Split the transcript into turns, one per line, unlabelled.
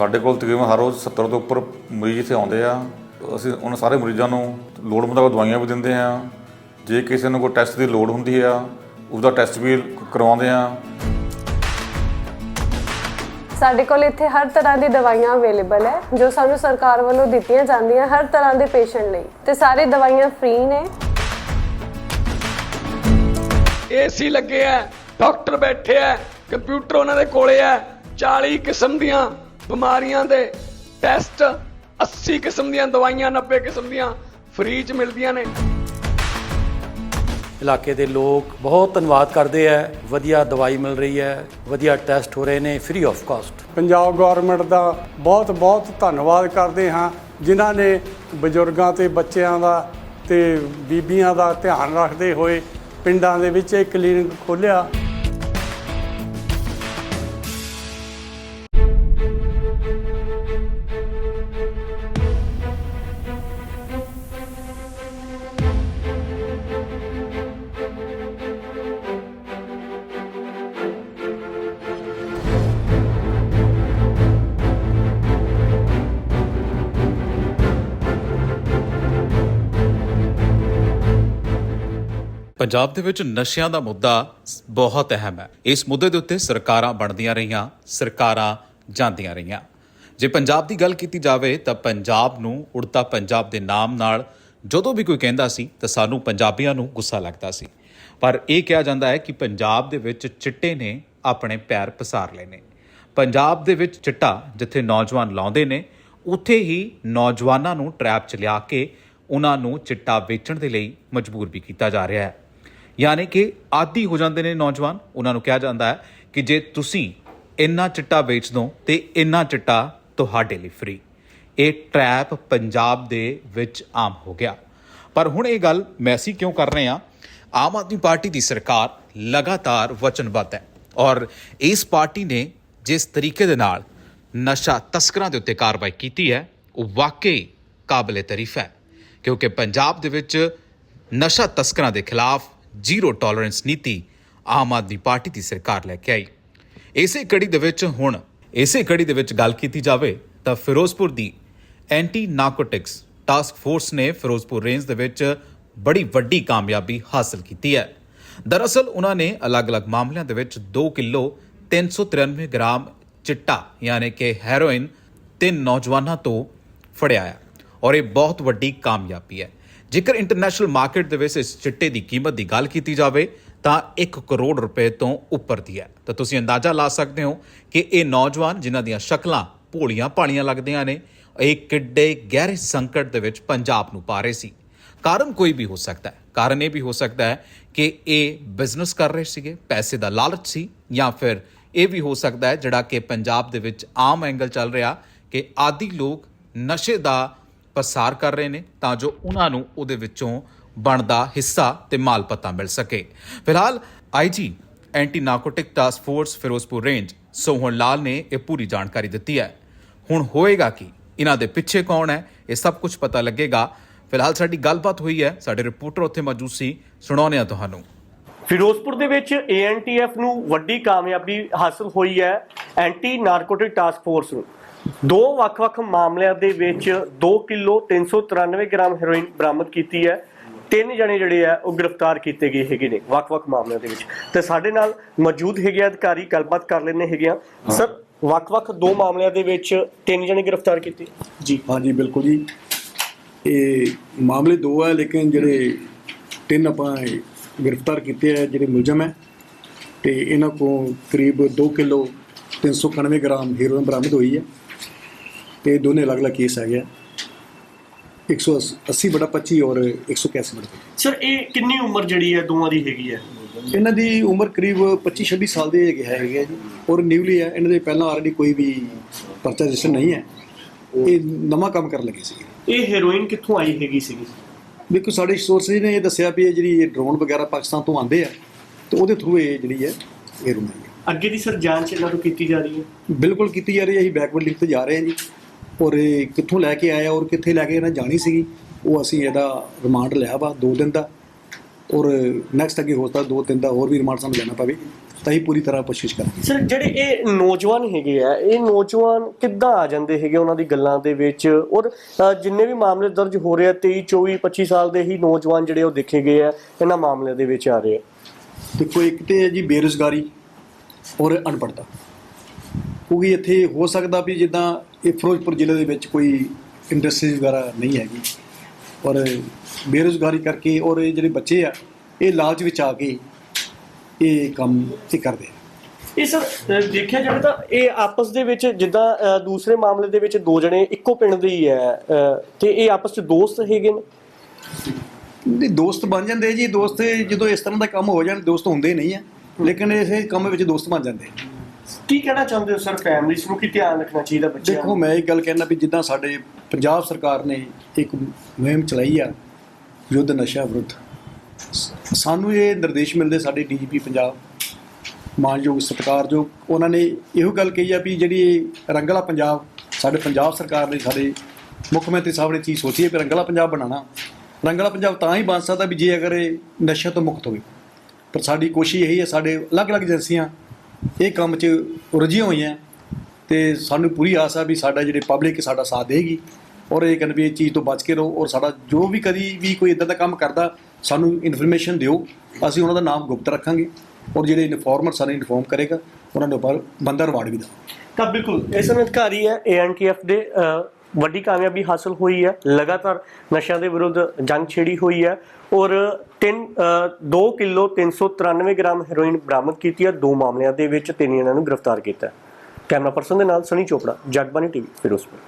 ਸਾਡੇ ਕੋਲ ਤਕਰੀਬਨ ਹਰ ਰੋਜ਼ 70 ਤੋਂ ਉੱਪਰ ਮਰੀਜ਼ ਇੱਥੇ ਆਉਂਦੇ ਆ। ਅਸੀਂ ਉਹਨਾਂ ਸਾਰੇ ਮਰੀਜ਼ਾਂ ਨੂੰ ਲੋੜ ਮੁਤਾਬਕ ਦਵਾਈਆਂ ਵੀ ਦਿੰਦੇ ਆ। ਜੇ ਕਿਸੇ ਨੂੰ ਕੋਈ ਟੈਸਟ ਦੀ ਲੋੜ ਹੁੰਦੀ ਆ ਉਹਦਾ ਟੈਸਟ ਵੀ ਕਰਵਾਉਂਦੇ ਆ।
ਸਾਡੇ ਕੋਲ ਇੱਥੇ ਹਰ ਤਰ੍ਹਾਂ ਦੀ ਦਵਾਈਆਂ ਅਵੇਲੇਬਲ ਹੈ ਜੋ ਸਾਨੂੰ ਸਰਕਾਰ ਵੱਲੋਂ ਦਿੱਤੀਆਂ ਜਾਂਦੀਆਂ ਹਰ ਤਰ੍ਹਾਂ ਦੇ ਪੇਸ਼ੈਂਟ ਲਈ ਤੇ ਸਾਰੀ ਦਵਾਈਆਂ ਫ੍ਰੀ ਨੇ।
ਏਸੀ ਲੱਗੇ ਆ ਡਾਕਟਰ ਬੈਠੇ ਆ ਕੰਪਿਊਟਰ ਉਹਨਾਂ ਦੇ ਕੋਲੇ ਆ 40 ਕਿਸਮ ਦੀਆਂ ਬਿਮਾਰੀਆਂ ਦੇ ਟੈਸਟ 80 ਕਿਸਮ ਦੀਆਂ ਦਵਾਈਆਂ 90 ਕਿਸਮ ਦੀਆਂ ਫ੍ਰੀ ਚ ਮਿਲਦੀਆਂ ਨੇ।
ਇਲਾਕੇ ਦੇ ਲੋਕ ਬਹੁਤ ਧੰਨਵਾਦ ਕਰਦੇ ਆ। ਵਧੀਆ ਦਵਾਈ ਮਿਲ ਰਹੀ ਹੈ ਵਧੀਆ ਟੈਸਟ ਹੋ ਰਹੇ ਨੇ free of cost
Punjab government ਦਾ ਬਹੁਤ ਬਹੁਤ ਧੰਨਵਾਦ ਕਰਦੇ ਹਾਂ ਜਿਨ੍ਹਾਂ ਨੇ ਬਜ਼ੁਰਗਾਂ ਤੇ ਬੱਚਿਆਂ ਦਾ ਤੇ ਬੀਬੀਆਂ ਦਾ ਧਿਆਨ ਰੱਖਦੇ ਹੋਏ ਪਿੰਡਾਂ ਦੇ ਵਿੱਚ ਇਹ ਕਲੀਨਿਕ ਖੋਲ੍ਹਿਆ।
ਪੰਜਾਬ ਦੇ ਵਿੱਚ ਨਸ਼ਿਆਂ ਦਾ ਮੁੱਦਾ ਸ- ਬਹੁਤ ਅਹਿਮ ਹੈ। ਇਸ ਮੁੱਦੇ ਦੇ ਉੱਤੇ ਸਰਕਾਰਾਂ ਬਣਦੀਆਂ ਰਹੀਆਂ, ਸਰਕਾਰਾਂ ਜਾਂਦੀਆਂ ਰਹੀਆਂ। ਜੇ ਪੰਜਾਬ ਦੀ ਗੱਲ ਕੀਤੀ ਜਾਵੇ, ਤਾਂ ਪੰਜਾਬ ਨੂੰ ਉੜਤਾ ਪੰਜਾਬ ਦੇ ਨਾਮ ਨਾਲ ਜਦੋਂ ਵੀ ਕੋਈ ਕਹਿੰਦਾ ਸੀ, ਤਾਂ ਸਾਨੂੰ ਪੰਜਾਬੀਆਂ ਨੂੰ ਗੁੱਸਾ ਲੱਗਦਾ ਸੀ। ਪਰ ਇਹ ਕਿਹਾ ਜਾਂਦਾ ਹੈ ਕਿ ਪੰਜਾਬ ਦੇ ਵਿੱਚ ਚਿੱਟੇ ਨੇ ਆਪਣੇ ਪੈਰ ਪਸਾਰ ਲਏ ਨੇ। ਪੰਜਾਬ ਦੇ ਵਿੱਚ ਚਿੱਟਾ ਜਿੱਥੇ ਨੌਜਵਾਨ ਲਾਉਂਦੇ ਨੇ, ਉੱਥੇ ਹੀ ਨੌਜਵਾਨਾਂ ਨੂੰ ਟਰੈਪ 'ਚ ਲਿਆ ਕੇ ਉਹਨਾਂ ਨੂੰ ਚਿੱਟਾ ਵੇਚਣ ਦੇ ਲਈ ਮਜਬੂਰ ਵੀ ਕੀਤਾ ਜਾ ਰਿਹਾ ਹੈ। ਯਾਨੀ ਕਿ ਆਦੀ ਹੋ ਜਾਂਦੇ ਨੇ ਨੌਜਵਾਨ, ਉਹਨਾਂ ਨੂੰ ਕਿਹਾ ਜਾਂਦਾ ਹੈ ਕਿ ਜੇ ਤੁਸੀਂ ਇੰਨਾ ਚਿੱਟਾ ਵੇਚ ਦੋ ਤੇ ਇੰਨਾ ਚਿੱਟਾ ਤੁਹਾਡੇ ਲਈ ਫ੍ਰੀ ਇਹ ਟਰੈਪ ਪੰਜਾਬ ਦੇ ਵਿੱਚ ਆਮ ਹੋ ਗਿਆ। ਪਰ ਹੁਣ ਇਹ ਗੱਲ ਮੈਸੀ ਕਿਉਂ ਕਰ ਰਹੇ? ਆ ਆਮ ਆਦਮੀ ਪਾਰਟੀ ਦੀ ਸਰਕਾਰ ਲਗਾਤਾਰ ਵਚਨਬੱਧ ਹੈ ਔਰ ਇਸ ਪਾਰਟੀ ਨੇ ਜਿਸ ਤਰੀਕੇ ਦੇ ਨਾਲ ਨਸ਼ਾ ਤਸਕਰਾਂ ਦੇ ਉੱਤੇ ਕਾਰਵਾਈ ਕੀਤੀ ਹੈ, ਉਹ ਵਾਕਈ ਕਾਬਲੇ ਤਾਰੀਫ ਹੈ। ਕਿਉਂਕਿ ਪੰਜਾਬ ਦੇ ਵਿੱਚ ਨਸ਼ਾ ਤਸਕਰਾਂ ਦੇ ਖਿਲਾਫ ਜ਼ੀਰੋ ਟੋਲਰੈਂਸ ਨੀਤੀ ਆਮ ਆਦਮੀ ਪਾਰਟੀ ਦੀ ਸਰਕਾਰ ਲੈ ਕੇ ਆਈ। ਇਸੇ ਕੜੀ ਦੇ ਵਿੱਚ ਹੁਣ, ਇਸੇ ਕੜੀ ਦੇ ਵਿੱਚ ਗੱਲ ਕੀਤੀ ਜਾਵੇ ਤਾਂ ਫਿਰੋਜ਼ਪੁਰ ਦੀ ਐਂਟੀ ਨਾਰਕੋਟਿਕਸ ਟਾਸਕ ਫੋਰਸ ਨੇ ਫਿਰੋਜ਼ਪੁਰ ਰੇਂਜ ਦੇ ਵਿੱਚ ਬੜੀ ਵੱਡੀ ਕਾਮਯਾਬੀ ਹਾਸਲ ਕੀਤੀ ਹੈ। ਦਰਅਸਲ ਉਹਨਾਂ ਨੇ ਅਲੱਗ-ਅਲੱਗ ਮਾਮਲਿਆਂ ਦੇ ਵਿੱਚ 2 ਕਿਲੋ 393 ਗ੍ਰਾਮ ਚਿੱਟਾ ਯਾਨੀ ਕਿ ਹੈਰੋਇਨ ਤਿੰਨ ਨੌਜਵਾਨਾਂ ਤੋਂ ਫੜਿਆ ਹੈ ਔਰ ਇਹ ਬਹੁਤ ਵੱਡੀ ਕਾਮਯਾਬੀ ਹੈ। ਜੇਕਰ ਇੰਟਰਨੈਸ਼ਨਲ ਮਾਰਕੀਟ ਦੇ ਵਿੱਚ ਇਸ ਚਿੱਟੇ ਦੀ ਕੀਮਤ ਦੀ ਗੱਲ ਕੀਤੀ ਜਾਵੇ, ਤਾਂ 1 ਕਰੋੜ ਰੁਪਏ ਤੋਂ ਉੱਪਰ ਦੀ ਹੈ। ਤਾਂ ਤੁਸੀਂ ਅੰਦਾਜ਼ਾ ਲਾ ਸਕਦੇ ਹੋ ਕਿ ਇਹ ਨੌਜਵਾਨ ਜਿਨ੍ਹਾਂ ਦੀਆਂ ਸ਼ਕਲਾਂ ਭੋਲੀਆਂ ਭਾਲੀਆਂ ਲੱਗਦੀਆਂ ਨੇ, ਇਹ ਕਿੱਡੇ ਗਹਿਰੇ ਸੰਕਟ ਦੇ ਵਿੱਚ ਪੰਜਾਬ ਨੂੰ ਪਾ ਰਹੇ ਸੀ। ਕਾਰਨ ਕੋਈ ਵੀ ਹੋ ਸਕਦਾ ਹੈ। ਕਾਰਨ ਇਹ ਵੀ ਹੋ ਸਕਦਾ ਹੈ ਕਿ ਇਹ ਬਿਜ਼ਨਸ ਕਰ ਰਹੇ ਸੀਗੇ, ਪੈਸੇ ਦਾ ਲਾਲਚ ਸੀ, ਜਾਂ ਫਿਰ ਇਹ ਵੀ ਹੋ ਸਕਦਾ ਹੈ ਜਿਹੜਾ ਕਿ ਪੰਜਾਬ ਦੇ ਵਿੱਚ ਆਮ ਐਂਗਲ ਚੱਲ ਰਿਹਾ ਕਿ ਆਦੀ ਲੋਕ ਨਸ਼ੇ ਦਾ ਪਸਾਰ ਕਰ ਰਹੇ ਨੇ ਤਾਂ ਜੋ ਉਹਨਾਂ ਨੂੰ ਉਹਦੇ ਵਿੱਚੋਂ ਬਣਦਾ ਹਿੱਸਾ ਤੇ ਮਾਲ ਪਤਾ ਮਿਲ ਸਕੇ। ਫਿਲਹਾਲ IG anti narcotic task force Firozpur range Sohan Lal ਨੇ ਇਹ ਪੂਰੀ ਜਾਣਕਾਰੀ ਦਿੱਤੀ ਹੈ। ਹੁਣ ਹੋਏਗਾ ਕੀ? ਇਹਨਾਂ ਦੇ ਪਿੱਛੇ ਕੌਣ ਹੈ? ਇਹ ਸਭ ਕੁਝ ਪਤਾ ਲੱਗੇਗਾ। ਫਿਲਹਾਲ ਸਾਡੀ ਗੱਲਬਾਤ ਹੋਈ ਹੈ। ਸਾਡੇ ਰਿਪੋਰਟਰ ਉੱਥੇ ਮੌਜੂਦ ਸੀ। ਸੁਣਾਉਂਦੇ ਹਾਂ ਤੁਹਾਨੂੰ।
ਫਿਰੋਜ਼ਪੁਰ ਦੇ ਵਿੱਚ ਏਐਨਟੀਐਫ ਨੂੰ ਵੱਡੀ ਕਾਮਯਾਬੀ ਹਾਸਲ ਹੋਈ ਹੈ ਐਂਟੀ ਨਾਰਕੋਟਿਕ ਟਾਸਕ ਫੋਰਸ ਨੂੰ। ਦੋ ਵੱਖ-ਵੱਖ ਮਾਮਲਿਆਂ ਦੇ ਵਿੱਚ 2 ਕਿਲੋ 393 ਗ੍ਰਾਮ ਹੈਰੋਇਨ ਬਰਾਮਦ ਕੀਤੀ ਹੈ। ਤਿੰਨ ਜਣੇ ਜਿਹੜੇ ਆ ਉਹ ਗ੍ਰਿਫਤਾਰ ਕੀਤੇ ਗਏ ਹੈਗੇ ਨੇ ਵੱਖ-ਵੱਖ ਮਾਮਲਿਆਂ ਦੇ ਵਿੱਚ। ਤੇ ਸਾਡੇ ਨਾਲ ਮੌਜੂਦ ਹੈਗੇ ਆ ਅਧਿਕਾਰੀ ਗੱਲਬਾਤ ਕਰ ਲੈਣੇ ਹੈਗੇ ਆ। ਸਰ ਵੱਖ-ਵੱਖ ਦੋ ਮਾਮਲਿਆਂ ਦੇ ਵਿੱਚ ਤਿੰਨ ਜਣੇ ਗ੍ਰਿਫਤਾਰ ਕੀਤੇ। ਜੀ।
ਹਾਂਜੀ ਬਿਲਕੁਲ ਜੀ। ਇਹ ਮਾਮਲੇ ਦੋ ਹੈ ਲੇਕਿਨ ਜਿਹੜੇ ਤਿੰਨ ਆਪਾਂ ਗ੍ਰਿਫਤਾਰ ਕੀਤੇ ਆ ਜਿਹੜੇ ਮੁਲਜ਼ਮ ਹੈ ਤੇ ਇਹਨਾਂ ਕੋਲ ਕਰੀਬ 2 ਕਿਲੋ 391 ਗ੍ਰਾਮ ਹੈਰੋਇਨ ਬਰਾਮਦ ਹੋਈ ਹੈ ਤੇ ਦੋਨੇ ਅਲੱਗ-ਅਲੱਗ ਕੇਸ ਆ। 180 ਬੜਾ 25 ਔਰ 181 ਬੜਾ 25
ਸਰ ਇਹ ਕਿੰਨੀ ਉਮਰ ਜਿਹੜੀ ਹੈ ਦੋਵਾਂ ਦੀ ਹੈਗੀ ਹੈ?
ਇਹਨਾਂ ਦੀ ਉਮਰ ਕਰੀਬ 25 26 ਸਾਲ ਦੇ ਹੈਗੇ ਹੈਗੇ ਜੀ। ਔਰ ਨਿਊਲੀ ਹੈ ਇਹਨਾਂ ਦੇ ਪਹਿਲਾਂ ਆਲਰੇਡੀ ਕੋਈ ਵੀ ਪਰਚਾ ਰਜਿਸਟਰ ਨਹੀਂ ਹੈ। ਇਹ ਨਵਾਂ ਕੰਮ ਕਰਨ ਲੱਗੇ ਸੀ
ਇਹ ਹੈਰੋਇਨ ਕਿੱਥੋਂ ਆਈ ਹੈਗੀ ਸੀਗੀ?
ਦੇਖੋ ਸਾਡੇ ਸੋਰਸਿਸ ਨੇ ਇਹ ਦੱਸਿਆ ਵੀ ਇਹ ਜਿਹੜੀ ਇਹ ਡਰੋਨ ਵਗੈਰਾ ਪਾਕਿਸਤਾਨ ਤੋਂ ਆਉਂਦੇ ਆ ਤੇ ਉਹਦੇ ਥਰੂ ਇਹ ਜਿਹੜੀ ਹੈ ਇਹ ਰੁਮਾਈ ਹੈ।
ਅੱਗੇ ਦੀ ਸਰ ਜਾਂਚ ਇਹਨਾਂ ਤੋਂ ਕੀਤੀ ਜਾ ਰਹੀ ਹੈ?
ਬਿਲਕੁਲ ਕੀਤੀ ਜਾ ਰਹੀ ਹੈ ਅਸੀਂ ਬੈਕਵਰਡ ਲਿੰਕ ਤੇ ਜਾ ਰਹੇ ਹਾਂ ਜੀ। ਔਰ ਇਹ ਕਿੱਥੋਂ ਲੈ ਕੇ ਆਇਆ ਔਰ ਕਿੱਥੇ ਲੈ ਕੇ ਇਹਨਾਂ ਜਾਣੀ ਸੀਗੀ ਉਹ ਅਸੀਂ ਇਹਦਾ ਰਿਮਾਂਡ ਲਿਆ ਵਾ 2 ਦਿਨ ਦਾ। ਔਰ ਨੈਕਸਟ ਅੱਗੇ ਹੋ ਸਕਦਾ 2 ਦਿਨ ਦਾ ਹੋਰ ਵੀ ਰਿਮਾਂਡ ਸਾਨੂੰ ਲੈਣਾ ਪਵੇ ਤਾਂ ਅਸੀਂ ਪੂਰੀ ਤਰ੍ਹਾਂ ਕੋਸ਼ਿਸ਼ ਕਰਾਂਗੇ।
ਸਰ ਜਿਹੜੇ ਇਹ ਨੌਜਵਾਨ ਹੈਗੇ ਆ ਇਹ ਨੌਜਵਾਨ ਕਿੱਦਾਂ ਆ ਜਾਂਦੇ ਹੈਗੇ ਉਹਨਾਂ ਦੀ ਗੱਲਾਂ ਦੇ ਵਿੱਚ? ਔਰ ਅ, ਜਿੰਨੇ ਵੀ ਮਾਮਲੇ ਦਰਜ ਹੋ ਰਹੇ ਆ 23 24 25 ਸਾਲ ਦੇ ਹੀ ਨੌਜਵਾਨ ਜਿਹੜੇ ਉਹ ਦੇਖੇ ਗਏ ਆ ਇਹਨਾਂ ਮਾਮਲਿਆਂ ਦੇ ਵਿੱਚ ਆ ਰਹੇ ਆ।
ਦੇਖੋ ਇੱਕ ਤੇ ਹੈ ਜੀ ਬੇਰੁਜ਼ਗਾਰੀ ਔਰ ਅਨਪੜ੍ਹਤਾ। ਕਿਉਂਕਿ ਇੱਥੇ ਹੋ ਸਕਦਾ ਵੀ ਜਿੱਦਾਂ ਇਹ ਫਿਰੋਜ਼ਪੁਰ ਜ਼ਿਲ੍ਹੇ ਦੇ ਵਿੱਚ ਕੋਈ ਇੰਡਸਟਰੀ ਵਗੈਰਾ ਨਹੀਂ ਹੈਗੀ। ਔਰ ਬੇਰੁਜ਼ਗਾਰੀ ਕਰਕੇ ਔਰ ਇਹ ਜਿਹੜੇ ਬੱਚੇ ਆ ਇਹ ਲਾਲਚ ਵਿੱਚ ਆ ਕੇ ਇਹ ਕੰਮ ਇਹ ਕਰਦੇ ਆ।
ਇਹ ਸਰ ਦੇਖਿਆ ਜਾਵੇ ਤਾਂ ਇਹ ਆਪਸ ਦੇ ਵਿੱਚ ਜਿੱਦਾਂ ਦੂਸਰੇ ਮਾਮਲੇ ਦੇ ਵਿੱਚ ਦੋ ਜਣੇ ਇੱਕੋ ਪਿੰਡ ਦੇ ਹੀ ਹੈ ਤੇ ਇਹ ਆਪਸ ਵਿੱਚ ਦੋਸਤ ਹੈਗੇ ਨੇ?
ਦੋਸਤ ਬਣ ਜਾਂਦੇ ਜੀ। ਦੋਸਤ ਜਦੋਂ ਇਸ ਤਰ੍ਹਾਂ ਦਾ ਕੰਮ ਹੋ ਜਾਣ ਦੋਸਤ ਹੁੰਦੇ ਨਹੀਂ ਆ। ਲੇਕਿਨ ਇਸੇ ਕੰਮ ਵਿੱਚ ਦੋਸਤ ਬਣ ਜਾਂਦੇ।
ਕੀ ਕਹਿਣਾ ਚਾਹੁੰਦੇ ਹੋ ਸਰ? ਫੈਮਿਲੀਜ਼ ਨੂੰ ਕੀ ਧਿਆਨ ਰੱਖਣਾ ਚਾਹੀਦਾ ਬੱਚਿਆਂ
ਦੇਖੋ ਮੈਂ ਇਹ ਗੱਲ ਕਹਿਣਾ ਵੀ ਜਿੱਦਾਂ ਸਾਡੇ ਪੰਜਾਬ ਸਰਕਾਰ ਨੇ ਇੱਕ ਮੁਹਿੰਮ ਚਲਾਈ ਆ ਯੁੱਧ ਨਸ਼ਾ ਵਿਰੁੱਧ। ਸਾਨੂੰ ਇਹ ਨਿਰਦੇਸ਼ ਮਿਲਦੇ ਸਾਡੇ ਡੀਜੀਪੀ ਪੰਜਾਬ ਮਾਨਯੋਗ ਸਤਿਕਾਰਯੋਗ ਉਹਨਾਂ ਨੇ ਇਹੋ ਗੱਲ ਕਹੀ ਆ ਵੀ ਜਿਹੜੀ ਰੰਗਲਾ ਪੰਜਾਬ ਸਾਡੇ ਪੰਜਾਬ ਸਰਕਾਰ ਨੇ ਸਾਡੇ ਮੁੱਖ ਮੰਤਰੀ ਸਾਹਿਬ ਨੇ ਚੀਜ਼ ਸੋਚੀ ਹੈ ਵੀ ਰੰਗਲਾ ਪੰਜਾਬ ਬਣਾਉਣਾ। ਰੰਗਲਾ ਪੰਜਾਬ ਤਾਂ ਹੀ ਬਣ ਸਕਦਾ ਵੀ ਜੇ ਅਗਰ ਇਹ ਨਸ਼ਾ ਤੋਂ ਮੁਕਤ ਹੋਵੇ। ਪਰ ਸਾਡੀ ਕੋਸ਼ਿਸ਼ ਇਹੀ ਹੈ, ਸਾਡੇ ਅਲੱਗ-ਅਲੱਗ ਏਜੰਸੀਆਂ ਇਹ ਕੰਮ 'ਚ ਰੁੱਝੀਆਂ ਹੋਈਆਂ ਤੇ ਸਾਨੂੰ ਪੂਰੀ ਆਸ ਆ ਵੀ ਸਾਡਾ ਜਿਹੜੇ ਪਬਲਿਕ ਸਾਡਾ ਸਾਥ ਦੇਗੀ ਔਰ ਇਹ ਕਹਿੰਦੇ ਵੀ ਇਹ ਚੀਜ਼ ਤੋਂ ਬਚ ਕੇ ਰਹੋ ਔਰ ਸਾਡਾ ਜੋ ਵੀ ਕਦੀ ਵੀ ਕੋਈ ਇਦਾਂ ਦਾ ਕੰਮ ਕਰਦਾ, ਸਾਨੂੰ ਇਨਫੋਰਮੇਸ਼ਨ ਦਿਓ, ਅਸੀਂ ਉਹਨਾਂ ਦਾ ਨਾਮ ਗੁਪਤ ਰੱਖਾਂਗੇ ਔਰ ਜਿਹੜੇ ਇਨਫੋਰਮਰ ਸਾਨੂੰ ਇਨਫੋਰਮ ਕਰੇਗਾ, ਉਹਨਾਂ ਦੇ ਉੱਪਰ ਬੰਦਾ ਰਿਵਾਰਡ ਵੀ ਦੇਵਾਂਗੇ।
ਤਾਂ ਬਿਲਕੁਲ ਇਸ ਸਮੇਂ ਅਧਿਕਾਰੀ ਹੈ ਏਐਨਟੀਐਫ ਦੇ ਵੱਡੀ ਕਾਮਯਾਬੀ ਹਾਸਲ ਹੋਈ ਹੈ, ਲਗਾਤਾਰ ਨਸ਼ਿਆਂ ਦੇ ਵਿਰੁੱਧ ਜੰਗ ਛੇੜੀ ਹੋਈ ਹੈ ਔਰ 3 2 ਕਿਲੋ 393 ਗ੍ਰਾਮ ਹੈਰੋਇਨ ਬਰਾਮਦ ਕੀਤੀ ਹੈ। ਦੋ ਮਾਮਲਿਆਂ ਦੇ ਵਿੱਚ ਤਿੰਨ ਇਹਨਾਂ ਨੂੰ ਗ੍ਰਿਫਤਾਰ ਕੀਤਾ ਕੈਮਰਾ ਪਰਸਨ ਦੇ ਨਾਲ ਸਨੀ ਚੋਪੜਾ ਜਗਬਾਨੀ ਟੀਵੀ, ਫਿਰੋਜ਼ਪੁਰ।